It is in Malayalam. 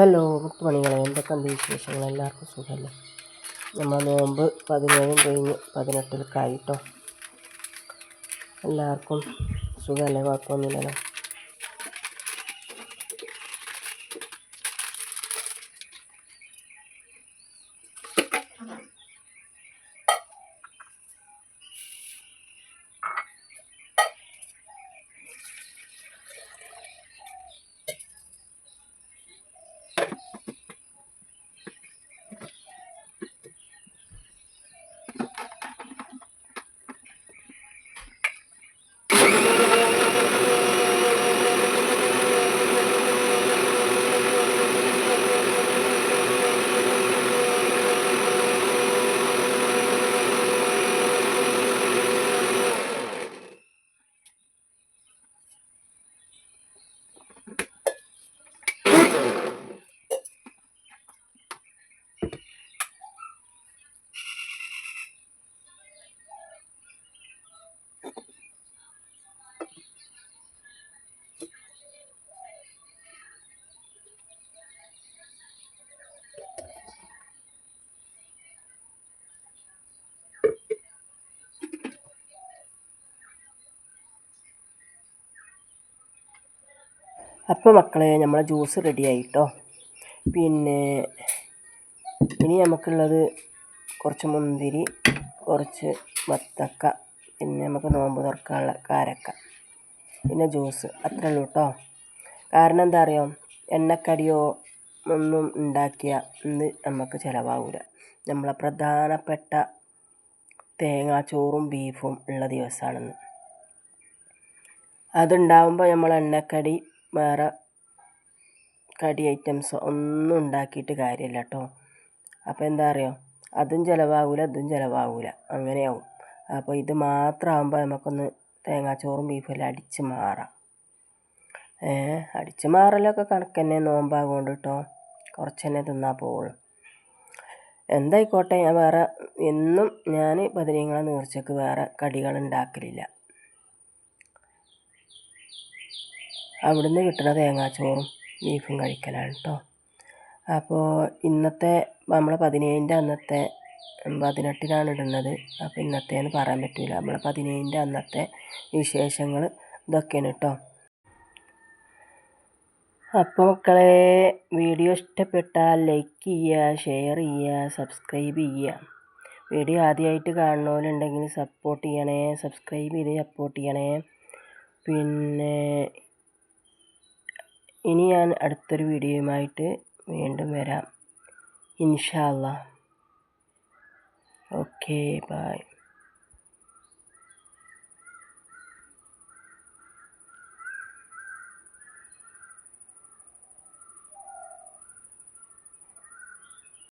ഹലോ മുത്തുമണികളെ എന്തൊക്കെയുണ്ട് വിശേഷങ്ങൾ? എല്ലാവർക്കും സുഖമല്ലേ നമ്മൾ നോമ്പ് പതിനേഴും കഴിഞ്ഞ് പതിനെട്ടിലേക്കായി കേട്ടോ എല്ലാവർക്കും സുഖമല്ലേ കുഴപ്പമൊന്നുമില്ലല്ലോ. അപ്പോൾ മക്കളെ നമ്മളെ ജ്യൂസ് റെഡി ആയിട്ടോ? പിന്നെ ഇനി നമുക്കുള്ളത് കുറച്ച് മുന്തിരി കുറച്ച് വത്തക്ക പിന്നെ നമുക്ക് നോമ്പ് തുറക്കാനുള്ള കാരക്ക. പിന്നെ ജ്യൂസ് അത്രേ ഉള്ളൂ കേട്ടോ കാരണം എന്താ അറിയോ? എണ്ണക്കടിയോ ഒന്നും ഉണ്ടാക്കിയ ഇന്ന് നമുക്ക് ചിലവാകില്ല നമ്മളെ പ്രധാനപ്പെട്ട തേങ്ങാച്ചോറും ബീഫും ഉള്ള ദിവസമാണെന്ന് അതുണ്ടാവുമ്പോൾ നമ്മൾ എണ്ണക്കടി വേറെ കടി ഐറ്റംസ് ഒന്നും ഉണ്ടാക്കിയിട്ട് കാര്യമില്ല കേട്ടോ അപ്പോൾ എന്താ അറിയോ? അതും ചിലവാകില്ല അതും ചിലവാകില്ല അങ്ങനെയാവും. അപ്പോൾ ഇത് മാത്രമാകുമ്പോൾ നമുക്കൊന്ന് തേങ്ങാച്ചോറും ബീഫും എല്ലാം അടിച്ച് മാറാം. അടിച്ച് മാറലൊക്കെ കണക്ക് തന്നെ നോമ്പാകൊണ്ട് കേട്ടോ കുറച്ച് തന്നെ തിന്നാൽ പോവുള്ളൂ. എന്തായിക്കോട്ടെ ഞാൻ വേറെ എന്നും ഞാൻ പതിനീങ്ങളെ നേർച്ചക്ക് വേറെ കടികൾ ഉണ്ടാക്കലില്ല. അവിടുന്ന് കിട്ടുന്ന തേങ്ങാച്ചോറും ബീഫും കഴിക്കലാണ് കേട്ടോ അപ്പോൾ ഇന്നത്തെ നമ്മളെ പതിനേഴിന്റെ അന്നത്തെ പതിനെട്ടിനാണ് ഇടുന്നത്. അപ്പോൾ ഇന്നത്തേന്ന് പറയാൻ പറ്റില്ല നമ്മളെ പതിനേഴിന്റെ അന്നത്തെ വിശേഷങ്ങൾ ഇതൊക്കെയാണ് കേട്ടോ അപ്പോൾ മക്കളെ വീഡിയോ ഇഷ്ടപ്പെട്ടാൽ ലൈക്ക് ചെയ്യുക ഷെയർ ചെയ്യുക സബ്സ്ക്രൈബ് ചെയ്യുക. വീഡിയോ ആദ്യമായിട്ട് കാണുന്നവരുണ്ടെങ്കിൽ സപ്പോർട്ട് ചെയ്യണേ സബ്സ്ക്രൈബ് ചെയ്ത് സപ്പോർട്ട് ചെയ്യണേ. പിന്നെ ഇനി ഞാൻ അടുത്തൊരു വീഡിയോയുമായിട്ട് വീണ്ടും വരാം. ഇൻഷാല്ല ഓക്കേ ബായ്